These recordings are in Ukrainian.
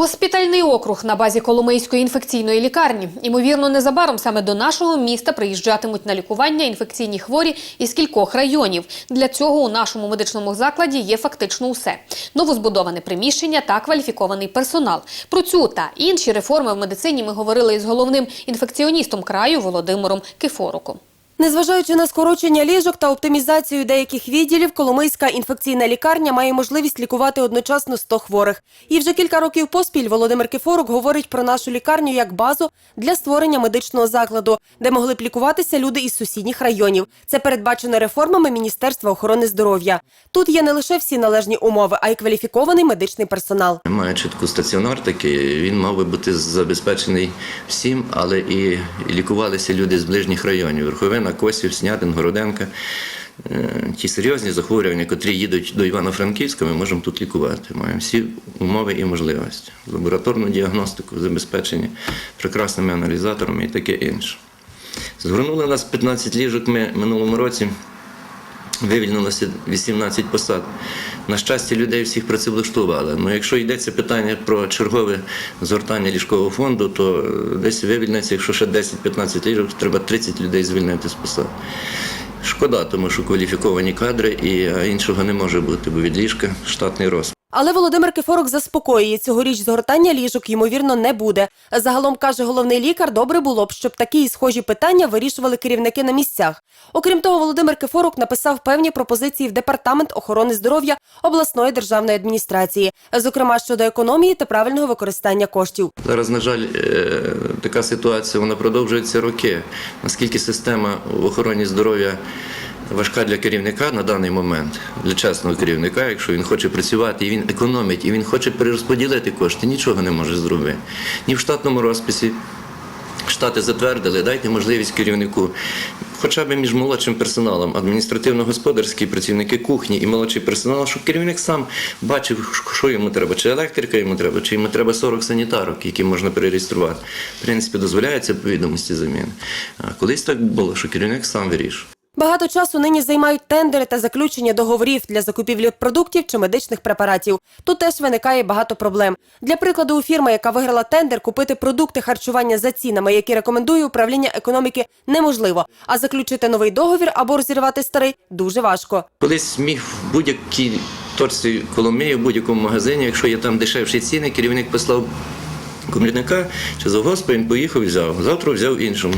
Госпітальний округ на базі Коломийської інфекційної лікарні. Імовірно, незабаром саме до нашого міста приїжджатимуть на лікування інфекційні хворі із кількох районів. Для цього у нашому медичному закладі є фактично усе: новозбудоване приміщення та кваліфікований персонал. Про цю та інші реформи в медицині ми говорили із головним інфекціоністом краю Володимиром Кифоруком. Незважаючи на скорочення ліжок та оптимізацію деяких відділів, Коломийська інфекційна лікарня має можливість лікувати одночасно 100 хворих. І вже кілька років поспіль Володимир Кифорук говорить про нашу лікарню як базу для створення медичного закладу, де могли б лікуватися люди із сусідніх районів. Це передбачено реформами Міністерства охорони здоров'я. Тут є не лише всі належні умови, а й кваліфікований медичний персонал. Має чітку стаціонар такий, він мав би бути забезпечений всім, але і лікувалися люди з ближніх районів. Верховина, Косів, Снятин, Городенка. Е, Ті серйозні захворювання, котрі їдуть до Івано-Франківська, ми можемо тут лікувати. Маємо всі умови і можливості. Лабораторну діагностику, забезпечення прекрасними аналізаторами і таке інше. Згорнули нас 15 ліжок ми минулому році. Вивільнилося 18 посад. На щастя, людей всіх працевлаштували. Ну, якщо йдеться питання про чергове згортання ліжкового фонду, то е, десь вивільниться, якщо ще 10-15 ліжок, треба 30 людей звільнити з посад. Шкода, тому що кваліфіковані кадри і іншого не може бути, бо від ліжка штатний розпад. Але Володимир Кифорок заспокоює, цьогоріч згортання ліжок, ймовірно, не буде. Загалом, каже головний лікар, добре було б, щоб такі і схожі питання вирішували керівники на місцях. Окрім того, Володимир Кифорок написав певні пропозиції в Департамент охорони здоров'я обласної державної адміністрації, зокрема щодо економії та правильного використання коштів. Зараз, на жаль, е, така ситуація вона продовжується роки. Наскільки система в охороні здоров'я важка для керівника на даний момент, для чесного керівника, якщо він хоче працювати, і він економить, і він хоче перерозподілити кошти, нічого не може зробити. Ні в штатному розписі. Штати затвердили, дайте можливість керівнику, хоча б між молодшим персоналом, адміністративно-господарські працівники кухні і молодший персонал, щоб керівник сам бачив, що йому треба, чи електрика йому треба, чи йому треба 40 санітарок, які можна перереєструвати. В принципі, дозволяється по відомості заміни. А колись так було, що керівник сам вирішив. Багато часу нині займають тендери та заключення договорів для закупівлі продуктів чи медичних препаратів. Тут теж виникає багато проблем. Для прикладу, у фірми, яка виграла тендер, купити продукти харчування за цінами, які рекомендує управління економіки, неможливо. А заключити новий договір або розірвати старий дуже важко. Колись міг будь-якій точці Коломиї, в будь-якому магазині, якщо є там дешевші ціни, керівник послав комірника чи завгоспа, він поїхав і взяв. Завтра взяв іншому.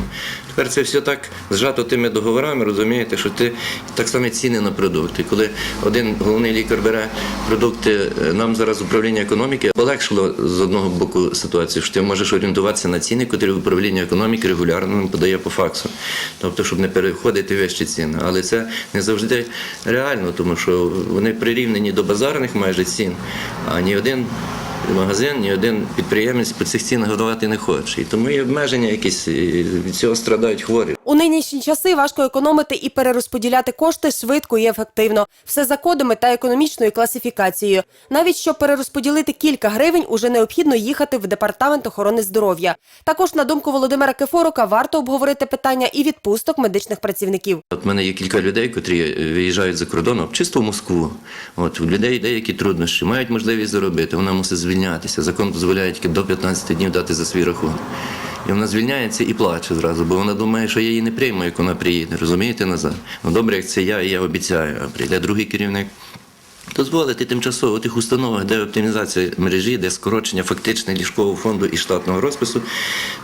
Тепер це все так зжато тими договорами, розумієте, що ти так само ціни на продукти. Коли один головний лікар бере продукти, е, нам зараз управління економіки полегшило з одного боку ситуацію, що ти можеш орієнтуватися на ціни, котрі управління економіки регулярно нам подає по факсу. Тобто, щоб не переходити вищі ціни. Але це не завжди реально, тому що вони прирівнені до базарних майже цін, а ні один магазин, ні один підприємець по цих цінах годувати не хоче. І тому є обмеження якісь, від цього страдають хворі. У нинішні часи важко економити і перерозподіляти кошти швидко і ефективно. Все за кодами та економічною класифікацією. Навіть щоб перерозподілити кілька гривень, уже необхідно їхати в департамент охорони здоров'я. Також, на думку Володимира Кефорука, варто обговорити питання і відпусток медичних працівників. От мене є кілька людей, котрі е, виїжджають за кордоном, чисто в Москву. От у людей деякі труднощі, мають можливість заробити. Вона мусить звільнятися. Закон дозволяє тільки до 15 днів дати за свій рахунок. І вона звільняється і плаче зразу, бо вона думає, що я її не прийму, як вона приїде. Розумієте назад? Ну добре, як це я, і я обіцяю. А прийде другий керівник. Дозволити тимчасово у тих установах, де оптимізація мережі, де скорочення фактичне ліжкового фонду і штатного розпису,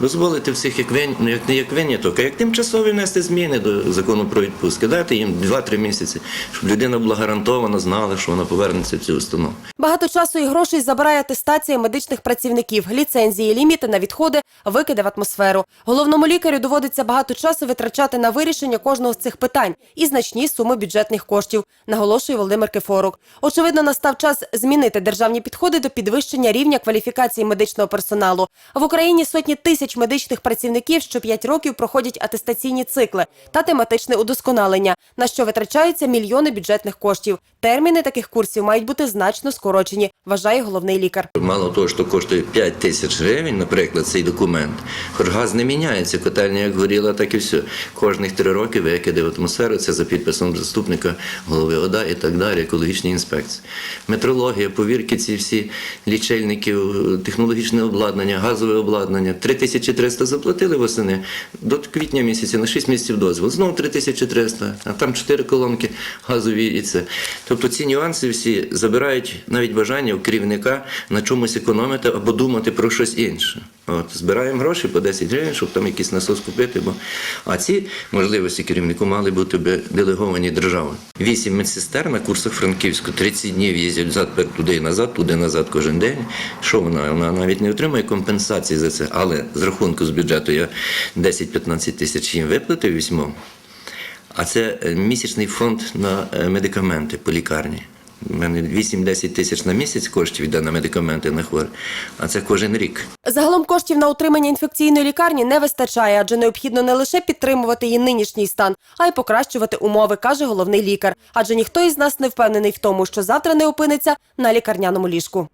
дозволити всіх як вин, ну, як не як виняток, а як тимчасові внести зміни до закону про відпустки, дати їм 2-3 місяці, щоб людина була гарантована, знала, що вона повернеться в цю установу. Багато часу і грошей забирає атестація медичних працівників, ліцензії, ліміти на відходи, викиди в атмосферу. Головному лікарю доводиться багато часу витрачати на вирішення кожного з цих питань і значні суми бюджетних коштів, наголошує Володимир Кефорук. Очевидно, настав час змінити державні підходи до підвищення рівня кваліфікації медичного персоналу. В Україні сотні тисяч медичних працівників що 5 років проходять атестаційні цикли та тематичне удосконалення, на що витрачаються мільйони бюджетних коштів. Терміни таких курсів мають бути значно скорочені. вважає головний лікар. Мало того, що коштує 5 тисяч гривень, наприклад, цей документ, хоч газ не міняється, котельня як горіла, так і все. Кожних три роки викиди в атмосферу, це за підписом заступника голови ОДА і так далі, екологічні інспекції. Метрологія, повірки ці всі лічильників, технологічне обладнання, газове обладнання. 3300 заплатили восени до квітня місяця на 6 місяців дозвіл. Знову 3300, а там 4 колонки газові і це. Тобто ці нюанси всі забирають навіть бажання у керівника на чомусь економити або думати про щось інше. От, збираємо гроші по 10 гривень, щоб там якийсь насос купити. Бо... А ці можливості керівнику мали бути делеговані державою. Вісім медсестер на курсах Франківську 30 днів їздять взад туди і назад, туди назад кожен день. Що вона? Вона навіть не отримує компенсації за це. Але з рахунку з бюджету я 10-15 тисяч їм виплатив вісьмом. А це е, місячний фонд на е, медикаменти по лікарні. У мене 8-10 тисяч на місяць коштів йде на медикаменти на хворих, а це кожен рік. Загалом коштів на утримання інфекційної лікарні не вистачає, адже необхідно не лише підтримувати її нинішній стан, а й покращувати умови, каже головний лікар. Адже ніхто із нас не впевнений в тому, що завтра не опиниться на лікарняному ліжку.